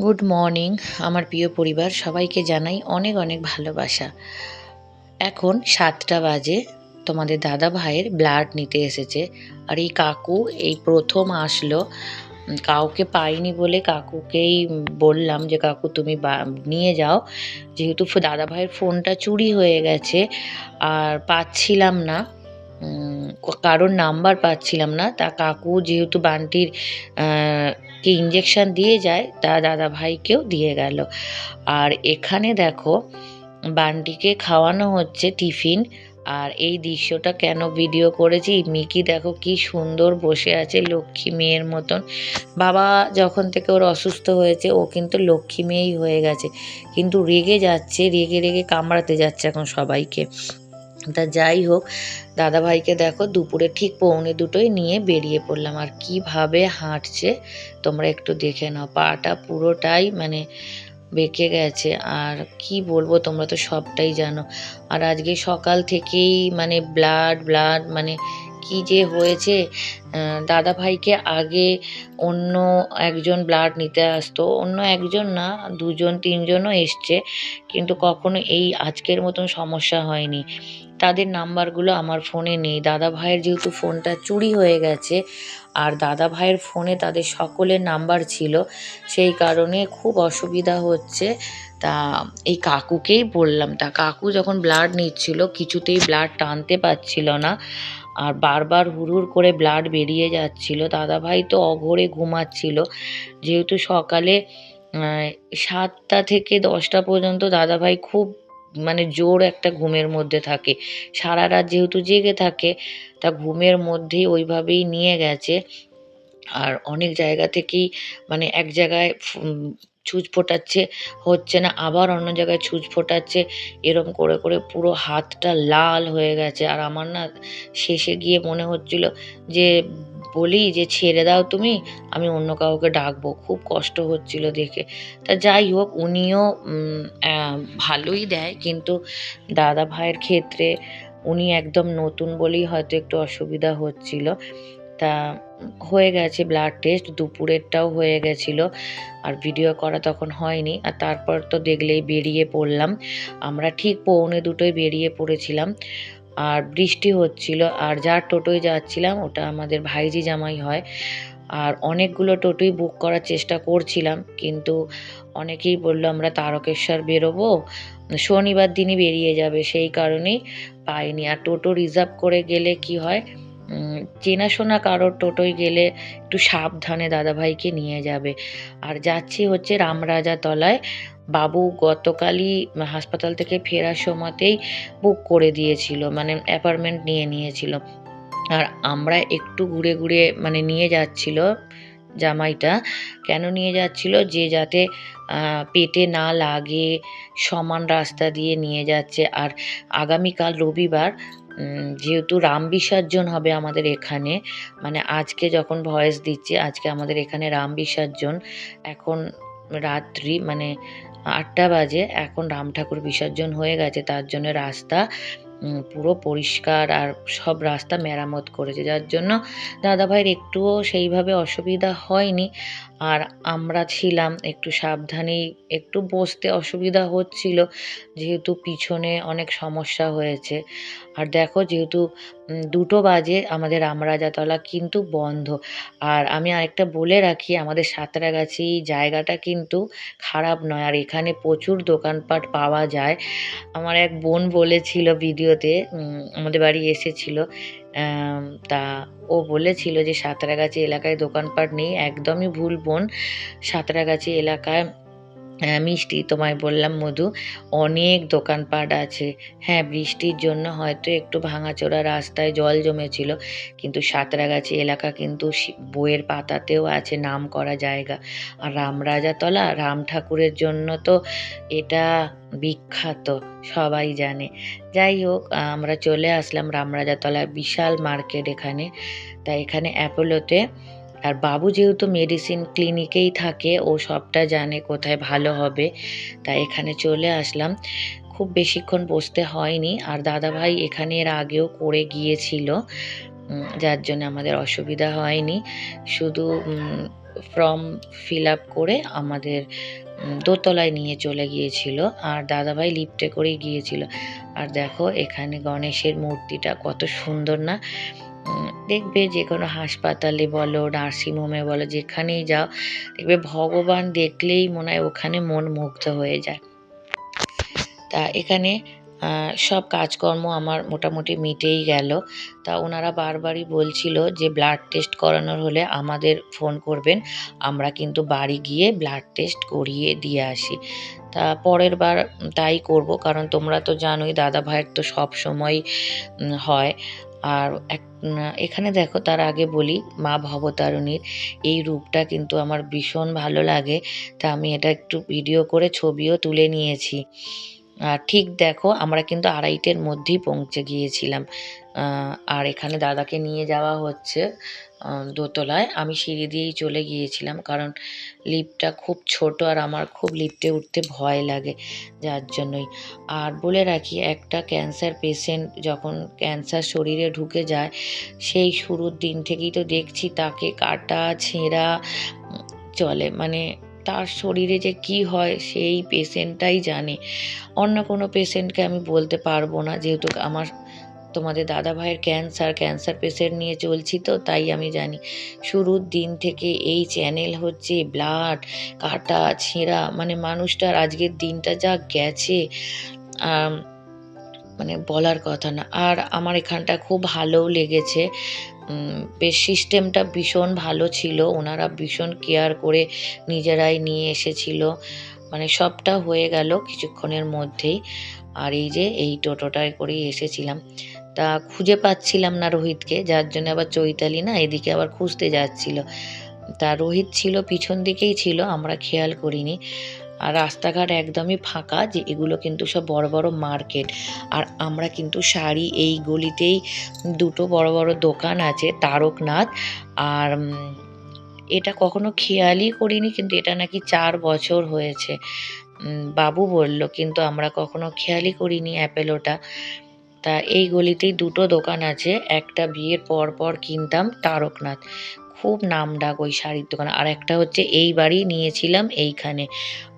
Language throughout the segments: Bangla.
গুড মর্নিং আমার প্রিয় পরিবার, সবাইকে জানাই অনেক অনেক ভালোবাসা। এখন সাতটা বাজে, তোমাদের দাদা ভাইয়ের ব্লাড নিতে এসেছে। আর এই কাকু, এই প্রথম আসলো। কাউকে পাইনি বলে কাকুকেই বললাম যে, কাকু, তুমি নিয়ে যাও। যেহেতু দাদা ভাইয়ের ফোনটা চুরি হয়ে গেছে, আর পাচ্ছিলাম না। কারোর নাম্বার পাচ্ছিলাম না। তা কাকু যেহেতু বান্টির কে ইঞ্জেকশন দিয়ে যায় তা দাদা ভাইকেও দিয়ে গেল। আর এখানে দেখো, বান্টিকে খাওয়ানো হচ্ছে টিফিন। আর এই দৃশ্যটা কেন ভিডিও করেছি? মিকি দেখো কি সুন্দর বসে আছে লক্ষ্মী মেয়ের মতন। বাবা যখন থেকে ওর অসুস্থ হয়েছে, ও কিন্তু লক্ষ্মী মেয়েই হয়ে গেছে। কিন্তু রেগে যাচ্ছে, রেগে রেগে কামড়াতে যাচ্ছে এখন সবাইকে। তা যাই হোক, দাদাভাইকে দেখো দুপুরে ঠিক পৌনে দুটোই নিয়ে বেরিয়ে পড়লাম। আর কীভাবে হাঁটছে তোমরা একটু দেখে নাও। পাটা পুরোটাই মানে বেঁকে গেছে। আর কি বলব, তোমরা তো সবটাই জানো। আর আজকে সকাল থেকেই মানে ব্লাড ব্লাড মানে কি যে হয়েছে দাদা ভাইকে আগে অন্য একজন ব্লাড নিতে আসতো। অন্য একজন না, দুজন, তিনজনও এসছে। কিন্তু কখনো এই আজকের মতন সমস্যা হয়নি। তাদের নাম্বারগুলো আমার ফোনে নেই। দাদা ভাইয়ের যেহেতু ফোনটা চুরি হয়ে গেছে, আর দাদা ভাইয়ের ফোনে তাদের সকলের নাম্বার ছিল, সেই কারণে খুব অসুবিধা হচ্ছে। তা এই কাকুকেই বললাম, তা কাকু যখন ব্লাড নিচ্ছিল, কিছুতেই ব্লাড টানতে পারছিল না, আর বারবার হুড়হুড় করে ব্লাড বেরিয়ে যাচ্ছিল। দাদা ভাই তো অঘরে ঘুমাচ্ছিল, যেহেতু সকালে সাতটা থেকে দশটা পর্যন্ত দাদা ভাই খুব মানে জোর একটা ঘুমের মধ্যে থাকে। সারা রাত যেহেতু জেগে থাকে, তা ঘুমের মধ্যেই ওইভাবেই নিয়ে গেছে। আর অনেক জায়গা থেকেই মানে এক জায়গায় ছুঁচ ফোটাচ্ছে, হচ্ছে না, আবার অন্য জায়গায় ছুঁচ ফোটাচ্ছে, এরম করে করে পুরো হাতটা লাল হয়ে গেছে। আর আমার না শেষে গিয়ে মনে হচ্ছিল যে বলি যে, ছেড়ে দাও তুমি, আমি অন্য কাউকে ডাকবো। খুব কষ্ট হচ্ছিল দেখে। তা যাই হোক, উনিও ভালোই দেয়। কিন্তু দাদা ভাইয়ের ক্ষেত্রে উনি একদম নতুন বলেই হয়তো একটু অসুবিধা হচ্ছিল। তা হয়ে গেছে ব্লাড টেস্ট দুপুরেরটাও হয়ে গেছিল। আর ভিডিও করা তখন হয়নি। আর তারপর তো দেখলেই বেরিয়ে পড়লাম। আমরা ঠিক পৌনে দুটোয় বেরিয়ে পড়েছিলাম। আর বৃষ্টি হচ্ছিল, আর যার টোটোয় যাচ্ছিলাম ওটা আমাদের ভাইজি জামাই হয়, আর অনেকগুলো টোটোই বুক করার চেষ্টা করছিলাম, কিন্তু অনেকেই বলল আমরা তারকেশ্বর বেরোবো, শনিবার দিনই বেরিয়ে যাবে, সেই কারণেই পাইনি। আর টোটো রিজার্ভ করে গেলে কি হয় চেনাশোনা কারোর টোটোয় গেলে একটু সাবধানে দাদাভাইকে নিয়ে যাবে। আর যাচ্ছি হচ্ছে রামরাজা তলায় বাবু গতকালই হাসপাতাল থেকে ফেরার সময়তেই বুক করে দিয়েছিল মানে অ্যাপার্টমেন্ট নিয়ে নিয়েছিল। আর আমরা একটু ঘুরে ঘুরে মানে নিয়ে যাচ্ছিল জামাইটা, কেন নিয়ে যাচ্ছিল? যে যাতে পেটে না লাগে, সমান রাস্তা দিয়ে নিয়ে যাচ্ছে। আর আগামীকাল রবিবার যেহেতু রাম বিসর্জন হবে আমাদের এখানে মানে আজকে যখন ভয়েস দিচ্ছি, আজকে আমাদের এখানে রাম বিসর্জন। এখন রাত্রি মানে আটটা বাজে, এখন রাম ঠাকুর বিসর্জন হয়ে গেছে, তার জন্য রাস্তা পুরো পরিষ্কার আর সব রাস্তা মেরামত করেছে, যার জন্য দাদাভাইয়ের একটুও সেইভাবে অসুবিধা হয়নি। আর আমরা ছিলাম একটু সাবধানেই একটু বসতে অসুবিধা হচ্ছিল, যেহেতু পিছনে অনেক সমস্যা হয়েছে। আর দেখো যেহেতু দুটো বাজে আমাদের আমরাজাতলা কিন্তু বন্ধ। আর আমি আরেকটা বলে রাখি, আমাদের সাঁতরাগাছি জায়গাটা কিন্তু খারাপ নয়। আর এখানে প্রচুর দোকানপাট পাওয়া যায়। আমার এক বোন বলেছিল ভিডিওতে আমাদের বাড়ি এসেছিল তা ও বলেছিল যে সাঁতরাগাছি এলাকায় দোকানপাট নেই একদমই ভুল বোন। সাঁতরাগাছি এলাকায় মিষ্টি তোমায় বললাম, মধু। অনেক দোকানপাট আছে। হ্যাঁ বৃষ্টির জন্য হয়তো একটু ভাঙাচোরা রাস্তায় জল জমেছিল, কিন্তু সাঁতরাগাছি এলাকা কিন্তু বইয়ের পাতাতেও আছে নাম করা জায়গা। আর রামরাজাতলা, রাম ঠাকুরের জন্য তো এটা বিখ্যাত, সবাই জানে। যাই হোক, আমরা চলে আসলাম রামরাজাতলা বিশাল মার্কেট এখানে। তাই এখানে অ্যাপোলোতে আর বাবু যেহেতু মেডিসিন ক্লিনিকেই থাকে, ও সবটা জানে কোথায় ভালো হবে। তাই এখানে চলে আসলাম। খুব বেশিক্ষণ বসতে হয়নি। আর দাদাভাই এখানে এর আগেও করে গিয়েছিল যার জন্য আমাদের অসুবিধা হয়নি। শুধু ফর্ম ফিল আপ করে আমাদের দোতলায় নিয়ে চলে গিয়েছিল। আর দাদাভাই লিফটে করেই গিয়েছিল। আর দেখো, এখানে গণেশের মূর্তিটা কত সুন্দর না? দেখবে যে কোনো হাসপাতালে বলো নার্সিংহোমে বলো, যেখানেই যাও, দেখবে ভগবান দেখলেই মনে হয় ওখানে মন মুগ্ধ হয়ে যায়। তা এখানে সব কাজকর্ম আমার মোটামুটি মিটেই গেল। তা ওনারা বারবারই বলছিল যে ব্লাড টেস্ট করানোর হলে আমাদের ফোন করবেন, আমরা কিন্তু বাড়ি গিয়ে ব্লাড টেস্ট করিয়ে দিয়ে আসি। তা পরের বার তাই করব, কারণ তোমরা তো জানোই দাদা ভাইয়ের তো সব সময় হয়। আর এক এখানে দেখো তার আগে বলি, মা ভবতারুণীর এই রূপটা কিন্তু আমার ভীষণ ভালো লাগে। তা আমি এটা একটু ভিডিও করে ছবিও তুলে নিয়েছি। আর ঠিক দেখো, আমরা কিন্তু আড়াইটের মধ্যেই পৌঁছে গিয়েছিলাম। আর এখানে দাদাকে নিয়ে যাওয়া হচ্ছে। দোতলায়। আমি সিঁড়ি দিয়েই চলে গিয়েছিলাম কারণ লিফটটা খুব ছোট আর আমার খুব লিফটে উঠতে ভয় লাগে যার জন্যই। আর বলে রাখি, একটা ক্যান্সার পেশেন্ট যখন ক্যান্সার শরীরে ঢুকে যায়, সেই শুরুর দিন থেকেই তো দেখছি তাকে কাটা, ছেঁড়া চলে। মানে তার শরীরে যে কি হয় সেই পেশেন্টটাই জানে। অন্য কোনো পেশেন্টকে আমি বলতে পারব না যেহেতু আমার তোমাদের দাদা ভাইয়ের ক্যান্সার ক্যান্সার পেশেন্ট নিয়ে চলছি তো, তাই আমি জানি। শুরুর দিন থেকে এই চ্যানেল হচ্ছে ব্লাড কাটা, ছেঁড়া মানে মানুষটার আজকের দিনটা যা গেছে মানে বলার কথা না। আর আমার এখানটা খুব ভালোও লেগেছে। বেশ সিস্টেমটা ভীষণ ভালো ছিল। ওনারা ভীষণ কেয়ার করে নিজেরাই নিয়ে এসেছিল। মানে সবটা হয়ে গেল কিছুক্ষণের মধ্যেই। আর এই যে, এই টোটোটায় করেই এসেছিলাম। তা খুঁজে পাচ্ছিলাম না রোহিতকে, যার জন্য আবার চৈতালি না এদিকে আবার খুঁজতে যাচ্ছিল। তা রোহিত ছিল, পিছন দিকেই ছিল, আমরা খেয়াল করিনি। আর রাস্তাঘাট একদমই ফাঁকা যে এগুলো কিন্তু সব বড় বড় মার্কেট। আর আমরা কিন্তু শাড়ি এই গলিতেই দুটো বড় বড় দোকান আছে, তারকনাথ। আর এটা কখনো খেয়ালই করিনি, কিন্তু এটা নাকি চার বছর হয়েছে। বাবু বলল, কিন্তু আমরা কখনো খেয়ালই করিনি অ্যাপেলোটা। তা এই গলিতেই দুটো দোকান আছে। একটা বিয়ের পর পর কিনতাম তারকনাথ। খুব নাম ডাক ওই শাড়ির দোকান। আর একটা হচ্ছে এই বাড়ি নিয়েছিলাম এইখানে।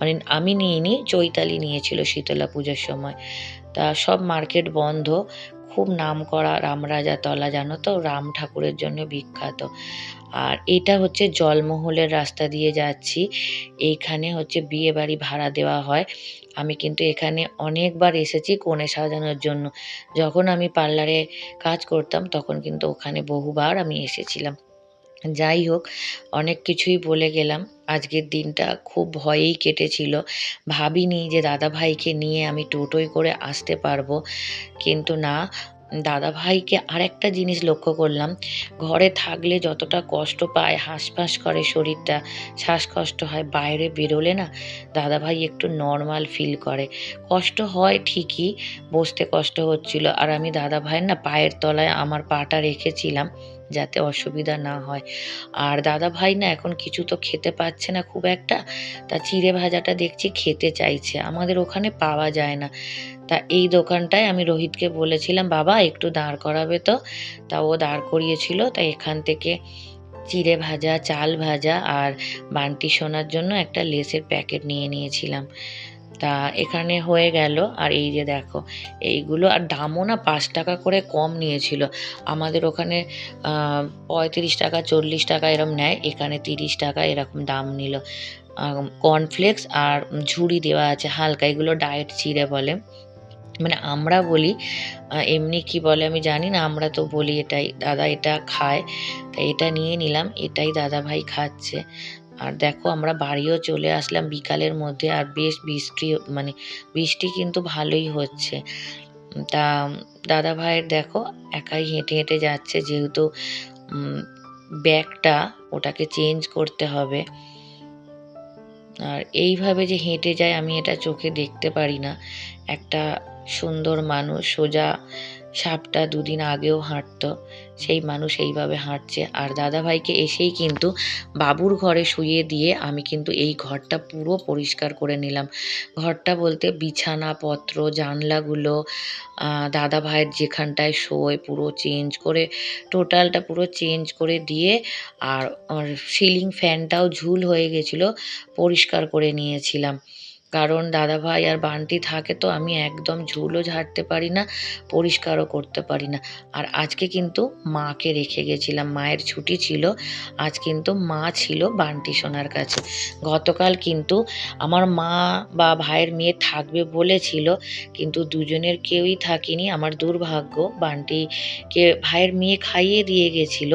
মানে আমি নিইনি, চৈতালি নিয়েছিল শীতলা পূজার সময়। তা সব মার্কেট বন্ধ। খুব নাম করা রামরাজা তলা, জানো তো? রাম ঠাকুরের জন্য বিখ্যাত। আর এটা হচ্ছে জলমহলের রাস্তা দিয়ে যাচ্ছি। এইখানে হচ্ছে বিয়ে বাড়ি ভাড়া দেওয়া হয়। আমি কিন্তু এখানে অনেকবার এসেছি কনে সাজানোর জন্য। যখন আমি পার্লারে কাজ করতাম, তখন কিন্তু ওখানে বহুবার আমি এসেছিলাম। যাই হোক, অনেক কিছুই বলে গেলাম। আজকের দিনটা খুব ভয়েই কেটেছিল। ভাবিনি যে দাদা ভাইকে নিয়ে আমি টোটোয় করে আসতে পারব। কিন্তু না দাদা ভাইকে আরেকটা জিনিস লক্ষ্য করলাম। ঘরে থাকলে যতটা কষ্ট পায়, হাঁসফাঁস করে শরীরটা, শ্বাসকষ্ট হয়, বাইরে বেরোলে না দাদা ভাই একটু নর্মাল ফিল করে। কষ্ট হয় ঠিকই, বসতে কষ্ট হচ্ছিল। আর আমি দাদা ভাইয়ের না পায়ের তলায় আমার পাটা রেখেছিলাম। যাতে অসুবিধা না হয়। আর দাদা ভাই না এখন কিছু তো খেতে পাচ্ছে না খুব একটা। তা চিড়ে ভাজাটা দেখছি খেতে চাইছে। আমাদের ওখানে পাওয়া যায় না। তা এই দোকানটায় আমি রোহিতকে বলেছিলাম, বাবা, একটু দাঁড় করাবে তো। তা ও দাঁড় করিয়েছিল। তা এখান থেকে চিড়ে ভাজা, চাল ভাজা আর বান্টি সোনার জন্য একটা লেসের প্যাকেট নিয়ে নিয়েছিলাম। তা এখানে হয়ে গেল। আর এই যে দেখো, এইগুলো আর দামও না পাঁচ টাকা করে কম নিয়েছিল। আমাদের ওখানে পঁয়ত্রিশ টাকা, চল্লিশ টাকা এরম নেয়। এখানে তিরিশ টাকা এরকম দাম নিল। কর্নফ্লেক্স আর ঝুড়ি দেওয়া আছে, হালকা। এগুলো ডায়েট চিড়ে বলে। মানে আমরা বলি এমনি কি বলে আমি জানি না, আমরা তো বলি এটাই, দাদা এটা খায়। তাই এটা নিয়ে নিলাম, এটাই দাদা ভাই খাচ্ছে। আর দেখো আমরা বাড়িও চলে আসলাম বিকালের মধ্যে আর বেশ বৃষ্টি মানে বৃষ্টি কিন্তু ভালোই হচ্ছে। তা দাদা ভাইয়ের দেখো একাই হেঁটে হেঁটে যাচ্ছে যেহেতু ব্যাগটা ওটাকে চেঞ্জ করতে হবে। আর এইভাবে যে হেঁটে যায় আমি এটা চোখে দেখতে পারি না। একটা সুন্দর মানুষ সোজা সাপটা দুদিন আগেও হাঁটতো, সেই মানুষ এইভাবে হাঁটছে। আর দাদাভাইকে এসেই কিন্তু বাবুর ঘরে শুয়ে দিয়ে আমি কিন্তু এই ঘরটা পুরো পরিষ্কার করে নিলাম। ঘরটা বলতে বিছানাপত্র, জানলাগুলো দাদা ভাইয়ের যেখানটায় শোয় পুরো চেঞ্জ করে, টোটালটা পুরো চেঞ্জ করে দিয়ে আর সিলিং ফ্যানটাও ঝুল হয়ে গেছিল, পরিষ্কার করে নিয়েছিলাম। কারণ দাদা ভাই আর বান্টি থাকে তো আমি একদম ঝুলও ঝাড়তে পারি না, পরিষ্কারও করতে পারি না। আর আজকে কিন্তু মাকে রেখে গেছিলাম, মায়ের ছুটি ছিল, আজ কিন্তু মা ছিল বান্টি সোনার কাছে। গতকাল কিন্তু আমার মা বা ভাইয়ের মেয়ে থাকবে বলেছিল, কিন্তু দুজনের কেউই থাকেনি। আমার দুর্ভাগ্য, বান্টিকে ভাইয়ের মেয়ে খাইয়ে দিয়ে গেছিল।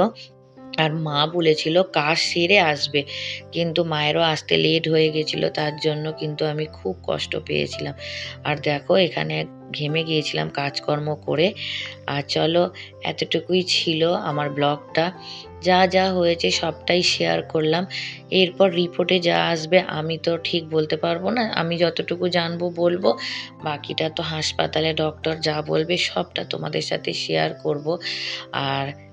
আর মা বলেছিল, কাজ সেরে আসবে। কিন্তু মায়েরও আসতে লেট হয়ে গেছিল, তার জন্য কিন্তু আমি খুব কষ্ট পেয়েছিলাম। আর দেখো, এখানে ঘেমে গিয়েছিলাম, কাজকর্ম করে। আর চলো, এতটুকুই ছিল আমার ব্লগটা। যা যা হয়েছে সবটাই শেয়ার করলাম। এরপর রিপোর্টে যা আসবে, আমি তো ঠিক বলতে পারব না। আমি যতটুকু জানব বলব, বাকিটা তো হাসপাতালে ডক্টর যা বলবে সবটা তোমাদের সাথে শেয়ার করব। আর